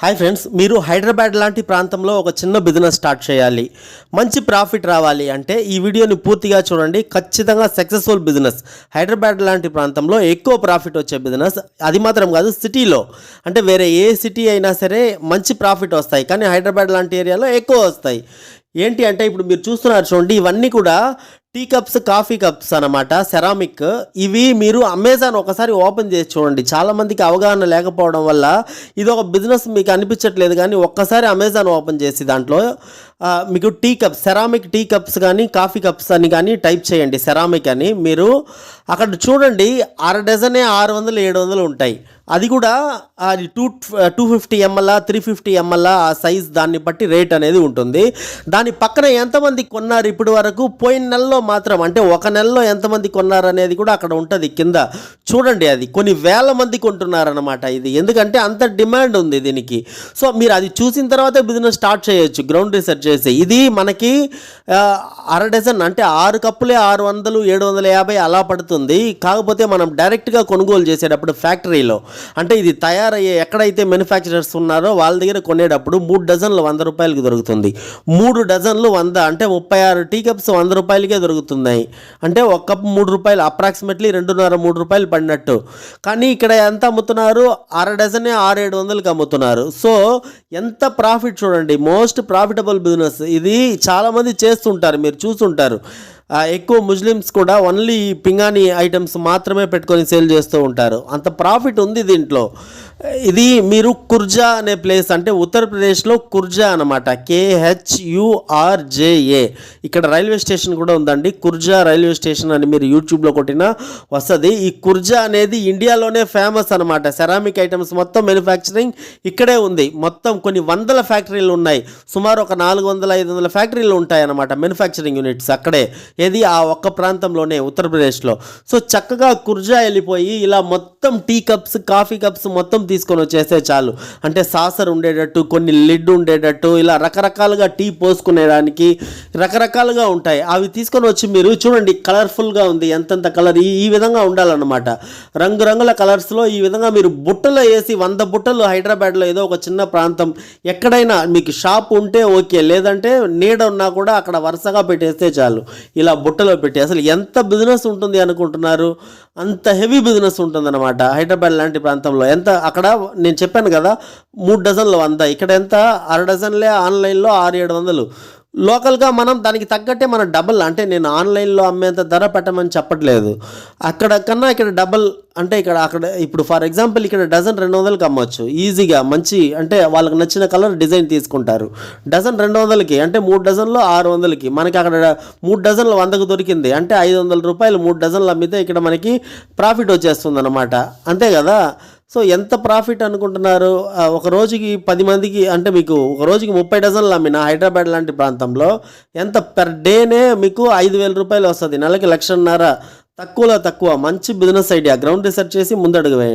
Hi friends మీరు హైదరాబాద్ లాంటి ప్రాంతంలో ఒక చిన్న బిజినెస్ స్టార్ట్ చేయాలి. మంచి ప్రాఫిట్ రావాలి అంటే ఈ వీడియోని పూర్తిగా చూడండి. ఖచ్చితంగా సక్సెస్ఫుల్ బిజినెస్. హైదరాబాద్ లాంటి ప్రాంతంలో ఎక్కువ ప్రాఫిట్ వచ్చే బిజినెస్ అది మాత్రం కాదు సిటీలో. అంటే వేరే ఏ సిటీ అయినా సరే మంచి ప్రాఫిట్ వస్తాయి. కానీ హైదరాబాద్ లాంటి ఏరియాలో ఎక్కువ వస్తాయి. ఏంటి అంటే ఇప్పుడు మీరు చూస్తున్నారు చూడండి ఇవన్నీ కూడా టీ కప్స్ కాఫీ కప్స్ అన్నమాట సెరామిక్. ఇవి మీరు అమెజాన్ ఒకసారి ఓపెన్ చేసి చూడండి. చాలామందికి అవగాహన లేకపోవడం వల్ల ఇది ఒక బిజినెస్ మీకు అనిపించట్లేదు కానీ ఒక్కసారి అమెజాన్ ఓపెన్ చేసి దాంట్లో మీకు tea cups ceramic tea cups కానీ కాఫీ కప్స్ అని కానీ టైప్ చేయండి. సెరామిక్ అని మీరు అక్కడ చూడండి. అర డజనే ఆరు వందలు ఏడు వందలు ఉంటాయి. అది కూడా అది two two fifty ML three fifty ML ఆ సైజ్ దాన్ని బట్టి రేట్ అనేది ఉంటుంది. దాని పక్కన ఎంతమంది కొన్నారు ఇప్పటి వరకు? పోయిన నెలలో మాత్రం అంటే ఒక నెలలో ఎంతమంది కొన్నారు అనేది కూడా అక్కడ ఉంటుంది కింద. చూడండి అది కొన్ని వేల మంది కొంటున్నారనమాట ఇది. ఎందుకంటే అంత డిమాండ్ ఉంది దీనికి. సో మీరు అది చూసిన తర్వాతే బిజినెస్ స్టార్ట్ చేయొచ్చు గ్రౌండ్ రీసెర్చ్ చేసి. ఇది మనకి అర డజన్ అంటే ఆరు కప్పులే ఆరు వందలు ఏడు వందల యాభై అలా పడుతుంది. కాకపోతే మనం డైరెక్ట్గా కొనుగోలు చేసేటప్పుడు ఫ్యాక్టరీలో అంటే ఇది తయారయ్యే ఎక్కడైతే మ్యానుఫ్యాక్చరర్స్ ఉన్నారో వాళ్ళ దగ్గర కొనేటప్పుడు మూడు డజన్లు వంద రూపాయలకి దొరుకుతుంది. మూడు డజన్లు వంద అంటే ముప్పై ఆరు టీ కప్స్ వంద రూపాయలకే దొరుకుతున్నాయి. అంటే ఒక కప్ మూడు రూపాయలు అప్రాక్సిమేట్లీ రెండున్నర మూడు రూపాయలు పడినట్టు. కానీ ఇక్కడ ఎంత అమ్ముతున్నారు? అర డజనే ఆరు ఏడు వందలకి అమ్ముతున్నారు. సో ఎంత ప్రాఫిట్ చూడండి. మోస్ట్ ప్రాఫిటబుల్ బిజినెస్ ఇది చాలామంది చేస్తుంటారు మీరు చూస్తుంటారు. ఎక్కువ ముస్లిమ్స్ కూడా ఓన్లీ పింగాణి ఐటమ్స్ మాత్రమే పెట్టుకొని సేల్ చేస్తూ ఉంటారు. అంత ప్రాఫిట్ ఉంది దీంట్లో. ఇది మీరు కుర్జా అనే ప్లేస్ అంటే ఉత్తరప్రదేశ్లో కుర్జా అనమాట కేహెచ్యుఆర్జేఏ ఇక్కడ రైల్వే స్టేషన్ కూడా ఉందండి. కుర్జా రైల్వే స్టేషన్ అని మీరు యూట్యూబ్లో కొట్టినా వస్తుంది. ఈ కుర్జా అనేది ఇండియాలోనే ఫేమస్ అనమాట సెరామిక్ ఐటమ్స్ మొత్తం మ్యానుఫ్యాక్చరింగ్ ఇక్కడే ఉంది. మొత్తం కొన్ని వందల ఫ్యాక్టరీలు ఉన్నాయి. సుమారు ఒక నాలుగు వందల ఐదు వందల ఫ్యాక్టరీలు ఉంటాయన్నమాట మ్యానుఫ్యాక్చరింగ్ యూనిట్స్ అక్కడే. ఏది? ఆ ఒక్క ప్రాంతంలోనే ఉత్తరప్రదేశ్లో సో చక్కగా కుర్జా వెళ్ళిపోయి ఇలా మొత్తం టీ కప్స్ కాఫీ కప్స్ మొత్తం తీసుకొని వచ్చేస్తే చాలు. అంటే సాసర్ ఉండేటట్టు కొన్ని లిడ్ ఉండేటట్టు ఇలా రకరకాలుగా టీ పోసుకునేదానికి రకరకాలుగా ఉంటాయి. అవి తీసుకొని వచ్చి మీరు చూడండి కలర్ఫుల్గా ఉంది ఎంతెంత కలర్ ఈ ఈ విధంగా ఉండాలన్నమాట. రంగురంగుల కలర్స్లో ఈ విధంగా మీరు బుట్టలో వేసి వంద బుట్టలు హైదరాబాద్లో ఏదో ఒక చిన్న ప్రాంతం ఎక్కడైనా మీకు షాప్ ఉంటే ఓకే లేదంటే నీడ ఉన్నా కూడా అక్కడ వరుసగా పెట్టేస్తే చాలు. ఇలా బుట్టలో పెట్టి అసలు ఎంత బిజినెస్ ఉంటుంది అనుకుంటున్నారు? అంత హెవీ బిజినెస్ ఉంటుందన్నమాట హైదరాబాద్ లాంటి ప్రాంతంలో. ఎంత అక్కడ నేను చెప్పాను కదా మూడు డజన్లు వంద. ఇక్కడ ఎంత? అర డజన్లే ఆన్లైన్లో ఆరు ఏడు వందలు. లోకల్గా మనం దానికి తగ్గట్టే మనం డబల్ అంటే నేను ఆన్లైన్లో అమ్మేంత ధర పెట్టమని చెప్పట్లేదు. అక్కడ కన్నా ఇక్కడ డబల్ అంటే ఇక్కడ అక్కడ ఇప్పుడు ఫర్ ఎగ్జాంపుల్ ఇక్కడ డజన్ రెండు వందలకి అమ్మవచ్చు ఈజీగా మంచి అంటే వాళ్ళకి నచ్చిన కలర్ డిజైన్ తీసుకుంటారు. డజన్ రెండు వందలకి అంటే మూడు డజన్లు ఆరు వందలకి. మనకి అక్కడ మూడు డజన్లు వందకు దొరికింది. అంటే ఐదు వందల రూపాయలు మూడు డజన్లు అమ్మితే ఇక్కడ మనకి ప్రాఫిట్ వచ్చేస్తుంది అనమాట అంతే కదా? సో ఎంత ప్రాఫిట్ అనుకుంటున్నారు? ఒక రోజుకి పది మందికి అంటే మీకు ఒక రోజుకి ముప్పై డజన్లు అమ్మిన హైదరాబాద్ లాంటి ప్రాంతంలో ఎంత పెర్ డేనే మీకు ఐదు వేల రూపాయలు వస్తుంది. నెలకి లక్షన్నర. తక్కువలో తక్కువ. మంచి బిజినెస్ ఐడియా గ్రౌండ్ రీసెర్చ్ చేసి ముందడుగు వేయండి.